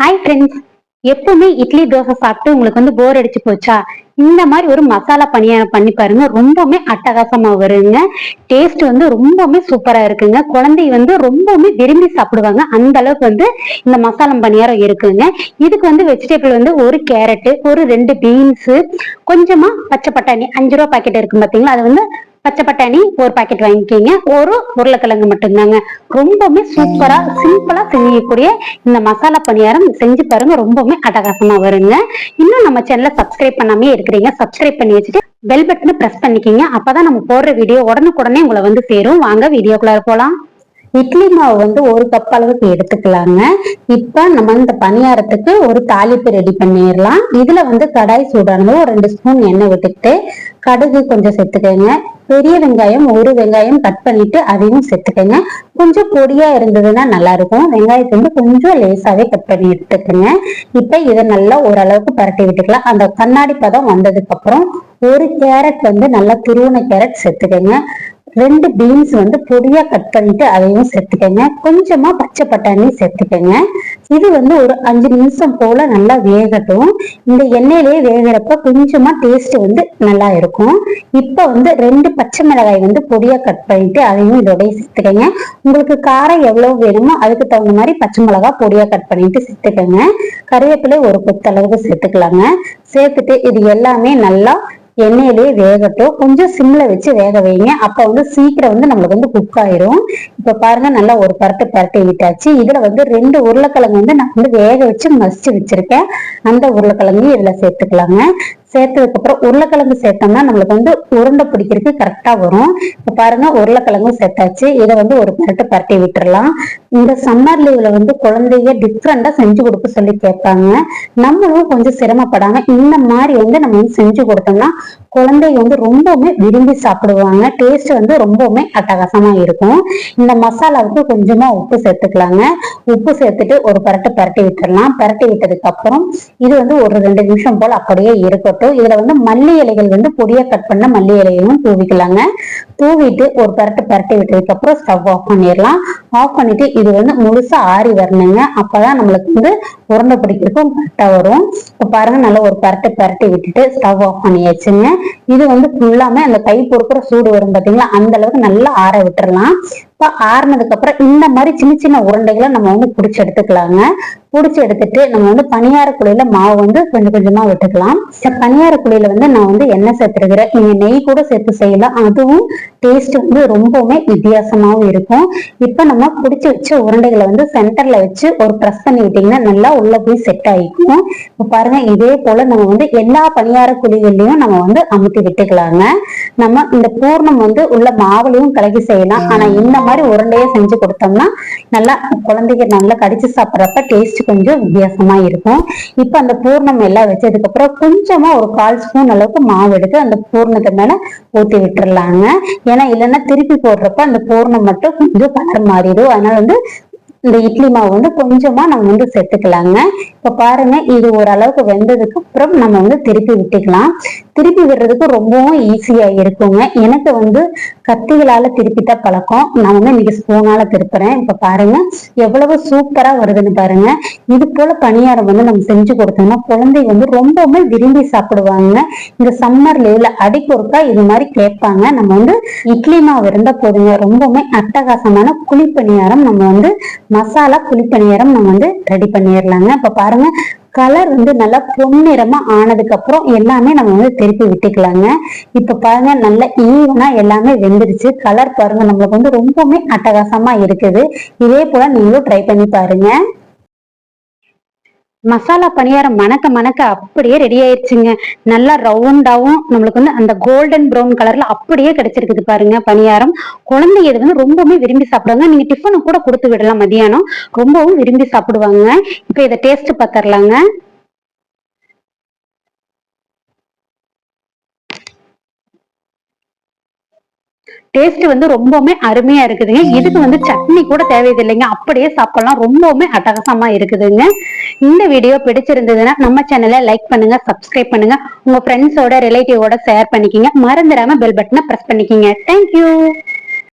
Hi friends எப்பவுமே இட்லி தோசை சாப்பிட்டு உங்களுக்கு வந்து போர் அடிச்சு போச்சா? இந்த மாதிரி ஒரு மசாலா பணியாரம் பண்ணி பாருங்க. ரொம்பவுமே அட்டகாசமா வருங்க. டேஸ்ட் வந்து ரொம்பவுமே சூப்பரா இருக்குங்க. குழந்தை வந்து ரொம்பவுமே விரும்பி சாப்பிடுவாங்க. அந்த அளவுக்கு வந்து இந்த மசாலா பணியாரம் இருக்குங்க. இதுக்கு வந்து வெஜிடபிள் வந்து ஒரு கேரட்டு ஒரு ரெண்டு பீன்ஸ் கொஞ்சமா பச்சை பட்டாணி அஞ்சு ரூபா பாக்கெட் இருக்கு பாத்தீங்களா? அது வந்து பச்சை பட்டாணி ஒரு பாக்கெட் வாங்கிக்கிங்க. ஒரு உருளைக்கிழங்கு மட்டும்தாங்க. ரொம்பவுமே சூப்பரா சிம்பிளா செய்யக்கூடிய இந்த மசாலா பணியாரம் செஞ்சு பாருங்க ரொம்பவுமே அட்டகாசமா வருங்க. இன்னும் நம்ம சேனலை சப்ஸ்கிரைப் பண்ணாமே இருக்கிறீங்க சப்ஸ்கிரைப் பண்ணி வச்சுட்டு பெல் பட்டனை பிரஸ் பண்ணிக்கிங்க. அப்பதான் நம்ம போடுற வீடியோ உடனுக்குடனே உங்களை வந்து சேரும். வாங்க வீடியோக்குள்ளார போலாம். இட்லி மாவு வந்து ஒரு கப் அளவுக்கு எடுத்துக்கலாங்க. இப்ப நம்ம இந்த பணியாரத்துக்கு ஒரு தாளிப்பு ரெடி பண்ணிடலாம். இதுல வந்து கடாய் சூடானது ஒரு ரெண்டு ஸ்பூன் எண்ணெய் விட்டுக்கிட்டு கடுகு கொஞ்சம் சேர்த்துக்கோங்க. பெரிய வெங்காயம் ஒரு வெங்காயம் கட் பண்ணிட்டு அதையும் சேர்த்துக்கோங்க. கொஞ்சம் பொடியா இருந்ததுன்னா நல்லா இருக்கும் வெங்காயத்தை வந்து கொஞ்சம் லேசாவே கட் பண்ணி எடுத்துக்கோங்க. இப்ப இதை நல்லா ஓரளவுக்கு பரட்டி விட்டுக்கலாம். அந்த கண்ணாடி பதம் வந்ததுக்கு அப்புறம் ஒரு கேரட் வந்து நல்லா துருவன கேரட் சேர்த்துக்கோங்க. ரெண்டு பீன்ஸ் வந்து பொடியா கட் பண்ணிட்டு அதையும் சேர்த்துக்கங்க. கொஞ்சமா பச்சை பட்டாணி சேர்த்துக்கங்க. இது வந்து ஒரு அஞ்சு நிமிஷம் போல நல்லா வேகட்டும். இந்த எண்ணெயிலே வேகிறப்ப கொஞ்சமா டேஸ்ட் வந்து நல்லா இருக்கும். இப்ப வந்து ரெண்டு பச்சை மிளகாய் வந்து பொடியா கட் பண்ணிட்டு அதையும் இதோடய சேர்த்துக்கங்க. உங்களுக்கு காரம் எவ்வளவு வேணுமோ அதுக்கு தகுந்த மாதிரி பச்சை மிளகாய் பொடியா கட் பண்ணிட்டு சேர்த்துக்கங்க. கருவேப்பிலை ஒரு கொத்தளவுக்கு சேர்த்துக்கலாங்க. சேர்த்துட்டு இது எல்லாமே நல்லா எண்ணெயிலே வேகட்டும். கொஞ்சம் சிம்ல வச்சு வேக வைங்க. அப்ப வந்து சீக்கிரம் வந்து நம்மளுக்கு வந்து குக் ஆயிரும். இப்ப பாருங்க நல்லா ஒரு பரட்டு பரட்டி விட்டாச்சு. இதுல வந்து ரெண்டு உருளைக்கிழங்கு வந்து நான் வந்து வேக வச்சு மசிச்சு வச்சிருக்கேன். அந்த உருளைக்கிழங்கு இதுல சேர்த்துக்கலாங்க. சேர்த்ததுக்கு அப்புறம் உருளைக்கிழங்கு சேர்த்தோம்னா நம்மளுக்கு வந்து உருண்டை பிடிக்கிறதுக்கு கரெக்டா வரும். இப்ப பாருங்க உருளைக்கிழங்கும் சேர்த்தாச்சு. இதை வந்து ஒரு பரட்டு பரட்டி விட்டுறலாம். இந்த சம்மர் லீவ்ல வந்து குழந்தைய டிஃப்ரெண்டா செஞ்சு கொடுக்க சொல்லி கேட்பாங்க. நம்மளும் கொஞ்சம் சிரமப்படாம இந்த மாதிரி வந்து நம்ம வந்து செஞ்சு கொடுத்தோம்னா குழந்தைங்க வந்து ரொம்பவுமே விரும்பி சாப்பிடுவாங்க. டேஸ்ட் வந்து ரொம்பவுமே அட்டகாசமா இருக்கும். இந்த மசாலாவுக்கு கொஞ்சமா உப்பு சேர்த்துக்கலாங்க. உப்பு சேர்த்துட்டு ஒரு பரட்டு பரட்டி விட்டுடலாம் பரட்டி விட்டதுக்கு அப்புறம் இது வந்து ஒரு ரெண்டு நிமிஷம் போல் அப்படியே இருக்கட்டும். இதுல வந்து மல்லி இலைகள் வந்து பொடியா கட் பண்ண மல்லி இலைகளும் தூவிக்கலாங்க. தூவிட்டு ஒரு பரட்டு பரட்டி விட்டதுக்கு அப்புறம் ஸ்டவ் ஆஃப் பண்ணிடலாம். ஆஃப் பண்ணிட்டு இது வந்து முழுசா ஆறி வரணுங்க. அப்பதான் நம்மளுக்கு வந்து உருண்டை பிடிக்கிறதுக்கும் கரெக்டா வரும். இப்ப பாருங்க நல்லா ஒரு பரட்டு பரட்டி விட்டுட்டு ஸ்டவ் ஆஃப் பண்ணியாச்சுங்க. இது வந்து ஃபுல்லாமே அந்த கை பொறுக்கிற சூடு வரும் பாத்தீங்களா? அந்த அளவுக்கு நல்லா ஆற விட்டுறலாம். இப்ப ஆறுனதுக்கு அப்புறம் இந்த மாதிரி சின்ன சின்ன உருண்டைகளை நம்ம வந்து பிடிச்சி எடுத்துக்கலாங்க. பிடிச்சி எடுத்துட்டு நம்ம வந்து பணியார குழியில மாவு வந்து கொஞ்சம் கொஞ்சமா விட்டுக்கலாம். பணியார குழியில வந்து நான் வந்து எண்ணெய் சேர்த்துருக்கிறேன். நீங்க நெய் கூட சேர்த்து செய்யலாம். அதுவும் டேஸ்ட் வந்து ரொம்பவுமே வித்தியாசமாவும் இருக்கும். இப்ப நம்ம பிடிச்சி வச்ச உருண்டைகளை வந்து சென்டர்ல வச்சு ஒரு ப்ரெஸ் பண்ணி விட்டீங்கன்னா நல்லா உள்ள போய் செட் ஆகிக்கும் இப்ப பாருங்க இதே போல நம்ம வந்து எல்லா பணியார குழிகள்லயும் நம்ம வந்து அமுத்தி விட்டுக்கலாங்க. நம்ம இந்த பூர்ணம் வந்து உள்ள மாவுலையும் கலக்கி செய்யலாம். ஆனா இந்த மாதிரி உருண்டையே செஞ்சு கொடுத்தோம்னா நல்லா குழந்தைங்க நல்லா கடிச்சு சாப்பிட்றப்ப டேஸ்ட் கொஞ்சம் வித்தியாசமா இருக்கும். இப்ப அந்த பூர்ணம் எல்லாம் வச்சதுக்கு அப்புறம் கொஞ்சமா ஒரு கால் ஸ்பூன் அளவுக்கு மாவு எடுத்து அந்த பூர்ணத்தை மேல ஊத்தி விட்டுறலாங்க. ஏன்னா இல்லைன்னா திருப்பி போடுறப்ப அந்த பூர்ணம் மட்டும் கொஞ்சம் கலர் மாறிடும். அதனால வந்து இந்த இட்லி மாவு வந்து கொஞ்சமா நம்ம வந்து சேர்த்துக்கலாங்க. இப்ப பாருங்க இது ஓரளவுக்கு வெந்ததுக்கு அப்புறம் நம்ம வந்து திருப்பி விட்டுக்கலாம். திருப்பி விடுறதுக்கு ரொம்பவும் ஈஸியா இருக்குங்க. எனக்கு வந்து கத்திகளால திருப்பித்தான் பழக்கம். நான் வந்து இன்னைக்கு ஸ்பூனால திருப்புறேன். இப்ப பாருங்க எவ்வளவு சூப்பரா வருதுன்னு பாருங்க. இது போல பணியாரம் வந்து நம்ம செஞ்சு கொடுத்தோம்னா குழந்தை வந்து ரொம்பவுமே விரும்பி சாப்பிடுவாங்க. இந்த சம்மர் லீவ்ல அடிப்பொருக்கா இது மாதிரி கேட்பாங்க. நம்ம வந்து இட்லி மாவு இருந்தா போதுங்க. ரொம்பவுமே அட்டகாசமான குழி பணியாரம் நம்ம வந்து மசாலா குழிப்பணியாரம் நம்ம வந்து ரெடி பண்ணிடலாங்க. இப்ப பாருங்க கலர் வந்து நல்லா பொன்னிறமா ஆனதுக்கு அப்புறம் எல்லாமே நம்ம வந்து திருப்பி விட்டுக்கலாங்க. இப்ப பாருங்க நல்ல ஈவனா எல்லாமே வெந்துருச்சு. கலர் பாருங்க நம்மளுக்கு வந்து ரொம்பவுமே அட்டகாசமா இருக்குது. இதே போல நீங்களும் ட்ரை பண்ணி பாருங்க. மசாலா பணியாரம் மணக்க மணக்க அப்படியே ரெடி ஆயிடுச்சுங்க நல்லா ரவுண்டாவும் நம்மளுக்கு வந்து அந்த கோல்டன் ப்ரௌன் கலர்ல அப்படியே கிடைச்சிருக்குது பாருங்க பணியாரம். குழந்தைங்க இது வந்து ரொம்பவுமே விரும்பி சாப்பிடுவாங்க. நீங்க டிஃபனு கூட கொடுத்து விடலாம் மதியானம். ரொம்பவும் விரும்பி சாப்பிடுவாங்க. இப்ப இதை டேஸ்ட் பார்த்துடலாங்க. டேஸ்ட் வந்து ரொம்பவுமே அருமையா இருக்குதுங்க. இதுக்கு வந்து சட்னி கூட தேவையில்லைங்க. அப்படியே சாப்பிடலாம். ரொம்பவுமே அட்டகாசமா இருக்குதுங்க. இந்த வீடியோ பிடிச்சிருந்ததுன்னா நம்ம சேனலை லைக் பண்ணுங்க சப்ஸ்கிரைப் பண்ணுங்க. உங்க ஃப்ரெண்ட்ஸோட ரிலேட்டிவோட ஷேர் பண்ணிக்கிங்க. மறந்துடாம பெல் பட்டனை பிரஸ் பண்ணிக்கிங்க. தேங்க்யூ